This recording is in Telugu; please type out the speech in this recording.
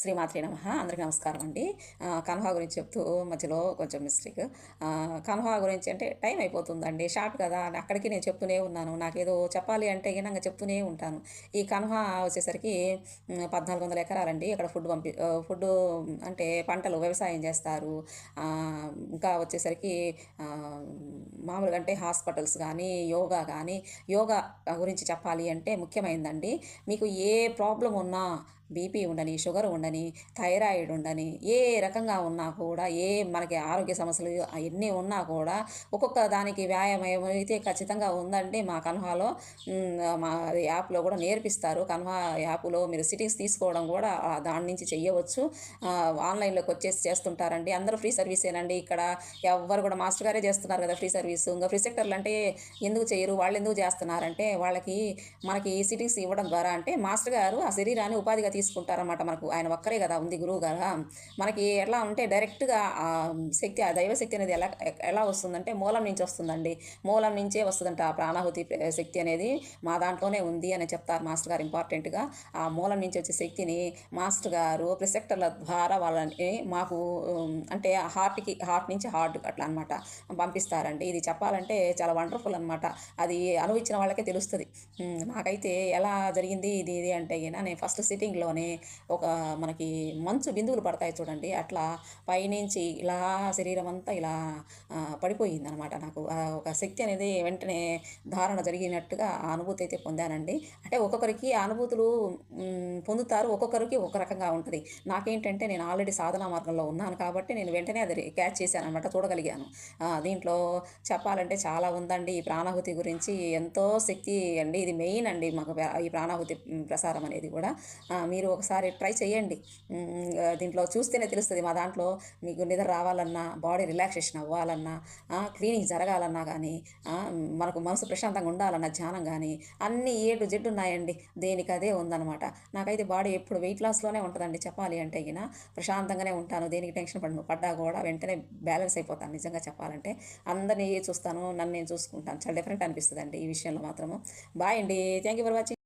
శ్రీమాత్రి నమ. అందరికీ నమస్కారం అండి. కన్హా గురించి చెప్తూ మధ్యలో కొంచెం మిస్టేక్. కన్హా గురించి అంటే టైం అయిపోతుందండి. షార్ట్ కదా అక్కడికి నేను చెప్తూనే ఉన్నాను. నాకేదో చెప్పాలి అంటే గినంగా చెప్తూనే ఉంటాను. ఈ కన్హా వచ్చేసరికి పద్నాలుగు వందల ఎకరాలండి. ఇక్కడ ఫుడ్ పంపి ఫుడ్ అంటే పంటలు వ్యవసాయం చేస్తారు. ఇంకా వచ్చేసరికి మామూలుగా అంటే హాస్పిటల్స్ కానీ యోగా కానీ యోగా గురించి చెప్పాలి అంటే ముఖ్యమైందండి. మీకు ఏ ప్రాబ్లం ఉన్నా బీపీ ఉండని షుగర్ ఉండని థైరాయిడ్ ఉండని ఏ రకంగా ఉన్నా కూడా ఏ మనకి ఆరోగ్య సమస్యలు ఎన్ని ఉన్నా కూడా ఒక్కొక్క దానికి వ్యాయామం అయితే ఖచ్చితంగా ఉందండి మా కన్హాలో మా యాప్లో కూడా నేర్పిస్తారు. కన్హా యాప్లో మీరు సిట్టింగ్స్ తీసుకోవడం కూడా దాని నుంచి చెయ్యవచ్చు. ఆన్లైన్లోకి వచ్చేసి చేస్తుంటారండి. అందరూ ఫ్రీ సర్వీసేనండి. ఇక్కడ ఎవ్వరు కూడా మాస్టర్ గారే చేస్తున్నారు కదా ఫ్రీ సర్వీస్. ఇంకా ఫ్రీ సెక్టర్లు అంటే ఎందుకు చేయరు? వాళ్ళు ఎందుకు చేస్తున్నారంటే వాళ్ళకి మనకి సిట్టింగ్స్ ఇవ్వడం ద్వారా అంటే మాస్టర్ గారు ఆ శరీరాన్ని ఉపాధిగా తీసుకుంటారన్నమాట మనకు. ఆయన ఒక్కరే కదా ఉంది గురువు కదా మనకి ఎట్లా ఉంటే డైరెక్ట్గా ఆ శక్తి ఆ దైవశక్తి అనేది ఎలా ఎలా వస్తుందంటే మూలం నుంచి వస్తుందండి. మూలం నుంచే వస్తుందంట ఆ ప్రాణాహుతి శక్తి అనేది మా దాంట్లోనే ఉంది అని చెప్తారు మాస్టర్ గారు ఇంపార్టెంట్గా. ఆ మూలం నుంచి వచ్చే శక్తిని మాస్టర్ గారు ప్రిసెక్టర్ల ద్వారా వాళ్ళని మాకు అంటే హార్ట్కి హార్ట్ నుంచి హార్ట్ అట్లా అనమాట పంపిస్తారండి. ఇది చెప్పాలంటే చాలా వండర్ఫుల్ అనమాట అది అనుభవించిన వాళ్ళకే తెలుస్తుంది. నాకైతే ఎలా జరిగింది ఇది ఇది అంటే గిన నేను ఫస్ట్ సిట్టింగ్లోనే ఒక మనకి మంచు బిందువులు పడతాయి చూడండి. అట్లా పైనుంచి ఇలా శరీరం అంతా ఇలా పడిపోయింది అనమాట నాకు. ఒక శక్తి అనేది వెంటనే ధారణ జరిగినట్టుగా ఆ అనుభూతి అయితే పొందానండి. అంటే ఒక్కొక్కరికి అనుభూతులు పొందుతారు. ఒక్కొక్కరికి ఒక రకంగా ఉంటుంది. నాకేంటంటే నేను ఆల్రెడీ సాధనా మార్గంలో ఉన్నాను కాబట్టి నేను వెంటనే అది క్యాచ్ చేశాను అనమాట చూడగలిగాను దీంట్లో చెప్పాలంటే చాలా ఉందండి ఈ ప్రాణాహుతి గురించి. ఎంతో శక్తి అండి. ఇది మెయిన్ అండి మాకు ఈ ప్రాణాహుతి ప్రసారం అనేది కూడా. మీ మీరు ఒకసారి ట్రై చేయండి. దీంట్లో చూస్తేనే తెలుస్తుంది మా దాంట్లో మీకు నిద్ర రావాలన్నా బాడీ రిలాక్సేషన్ అవ్వాలన్నా క్లీనింగ్ జరగాలన్నా కానీ మనకు మనసు ప్రశాంతంగా ఉండాలన్నా ధ్యానం కానీ అన్ని ఏ టు జెడ్ ఉన్నాయండి. దేనికి అదే ఉందన్నమాట. నాకైతే బాడీ ఎప్పుడు వెయిట్ లాస్లోనే ఉంటుందండి చెప్పాలి అంటే గిన. ప్రశాంతంగానే ఉంటాను దేనికి టెన్షన్ పడను. పడ్డా కూడా వెంటనే బ్యాలెన్స్ అయిపోతాను నిజంగా చెప్పాలంటే. అందరినీ చూస్తాను నన్ను నేను చూసుకుంటాను. చాలా డిఫరెంట్ అనిపిస్తుంది అండి ఈ విషయంలో మాత్రము. బాయ్ అండి. Thank you for watching.